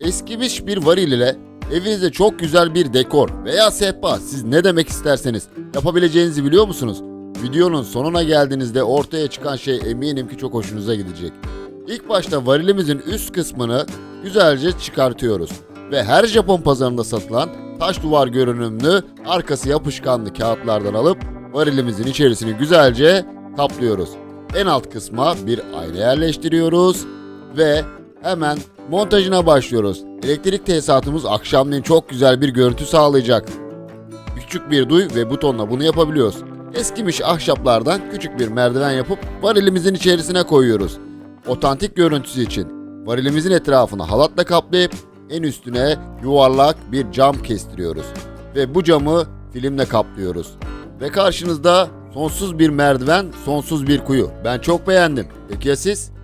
Eskimiş bir varil ile evinizde çok güzel bir dekor veya sehpa siz ne demek isterseniz yapabileceğinizi biliyor musunuz? Videonun sonuna geldiğinizde ortaya çıkan şey eminim ki çok hoşunuza gidecek. İlk başta varilimizin üst kısmını güzelce çıkartıyoruz ve her Japon pazarında satılan taş duvar görünümlü arkası yapışkanlı kağıtlardan alıp varilimizin içerisini güzelce kaplıyoruz. En alt kısma bir ayna yerleştiriyoruz ve hemen montajına başlıyoruz. Elektrik tesisatımız akşamleyin çok güzel bir görüntü sağlayacak. Küçük bir duy ve butonla bunu yapabiliyoruz. Eskimiş ahşaplardan küçük bir merdiven yapıp varilimizin içerisine koyuyoruz. Otantik görüntüsü için varilimizin etrafını halatla kaplayıp en üstüne yuvarlak bir cam kestiriyoruz. Ve bu camı filmle kaplıyoruz. Ve karşınızda sonsuz bir merdiven, sonsuz bir kuyu. Ben çok beğendim. Peki ya siz?